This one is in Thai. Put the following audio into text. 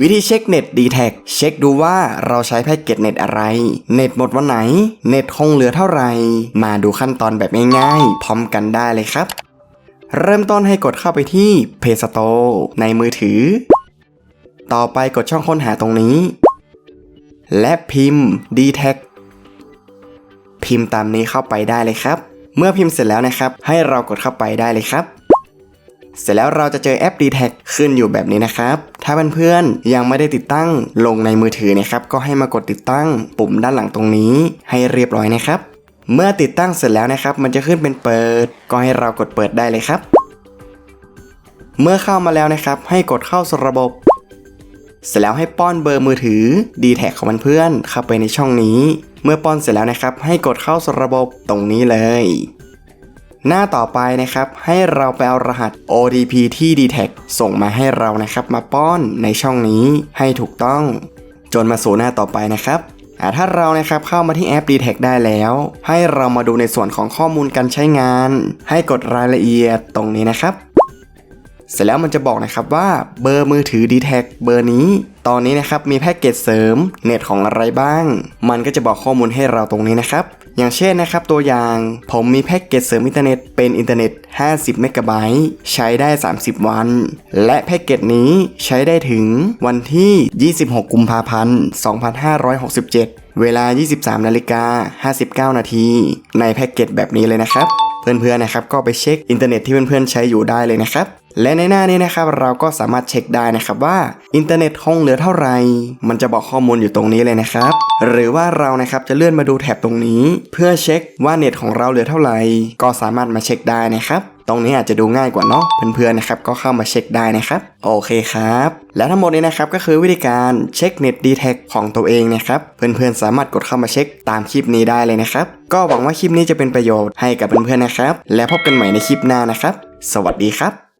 วิธีเช็คเน็ต d t แท็เช็คดูว่าเราใช้แพ็กเกจเน็ตอะไร เน็ตหมดวันไหน เน็ตคงเหลือเท่าไหร่ มาดูขั้นตอนแบบง่ายๆ พร้อมกันได้เลยครับ เริ่มต้นให้กดเข้าไปที่ Play Store ในมือถือ ต่อไปกดช่องค้นหาตรงนี้ และพิมพ์ d t แทพิมพ์ตามนี้เข้าไปได้เลยครับ เมื่อพิมพ์เสร็จแล้วนะครับ ให้เรากดเข้าไปได้เลยครับ เสร็จแล้วเราจะเจอแอป d t แทขึ้นอยู่แบบนี้นะครับ ถ้าเพื่อนๆยังไม่ได้ติดตั้งลงในมือถือนะครับ ก็ให้มากดติดตั้งปุ่มด้านหลังตรงนี้ให้เรียบร้อยนะครับ เมื่อติดตั้งเสร็จแล้วนะครับ มันจะขึ้นเป็นเปิด ก็ให้เรากดเปิดได้เลยครับ เมื่อเข้ามาแล้วนะครับ ให้กดเข้าสระบบ เสร็จแล้วให้ป้อนเบอร์มือถือ d t แทของเพื่อนๆเข้าไปในช่องนี้ เมื่อป้อนเสร็จแล้วนะครับ ให้กดเข้าสระบบตรงนี้เลย หน้าต่อไปนะครับ ให้เราไปเอารหัส OTP ที่ d t แทส่งมาให้เรานะครับ มาป้อนในช่องนี้ให้ถูกต้อง จนมาสู่หน้าต่อไปนะครับถ้าเรานะครับเข้ามาที่แอป d t แทได้แล้ว ให้เรามาดูในส่วนของข้อมูลการใช้งาน ให้กดรายละเอียดตรงนี้นะครับ เสร็จแล้วมันจะบอกนะครับว่าเบอร์มือถือ d t แทเบอร์นี้ ตอนนี้นะครับมีแพ็กเกจเสริมเน็ตของอะไรบ้าง มันก็จะบอกข้อมูลให้เราตรงนี้นะครับ อย่างเช่นนะครับตัวอย่างผมมีแพ็กเกจเสริมอินเทอร์เน็ตเป็นอินเทอร์เน็ต 50 เมกะไบต์ใช้ได้ 30 วัน และแพ็กเกจนี้ใช้ได้ถึงวันที่ 26 กุมภาพันธ์ 2567 เวลา 23 นาฬิกา 59 นาที ในแพ็กเกจแบบนี้เลยนะครับ เพื่อนๆนะครับก็ไปเช็คอินเทอร์เน็ตที่เพื่อนๆใช้อยู่ได้เลยนะครับและในหน้านี้นะครับเราก็สามารถเช็คได้นะครับว่าอินเทอร์เน็ตคงเหลือเท่าไหร่ มันจะบอกข้อมูลอยู่ตรงนี้เลยนะครับ หรือว่าเรานะครับจะเลื่อนมาดูแถบตรงนี้ เพื่อเช็คว่าเน็ตของเราเหลือเท่าไหร่ ก็สามารถมาเช็คได้นะครับตรงนี้อาจจะดูง่ายกว่าเนาะเพื่อนๆนะครับก็เข้ามาเช็คได้นะครับ โอเคครับ และทั้งหมดนี้นะครับก็คือวิธีการเช็คเน็ตดีแท็ของตัวเองนะครับ เพื่อนๆสามารถกดเข้ามาเช็คตามคลิปนี้ได้เลยนะครับ ก็หวังว่าคลิปนี้จะเป็นประโยชน์ให้กับเพื่อนๆนะครับ และพบกันใหม่ในคลิปหน้านะครับ สวัสดีครับ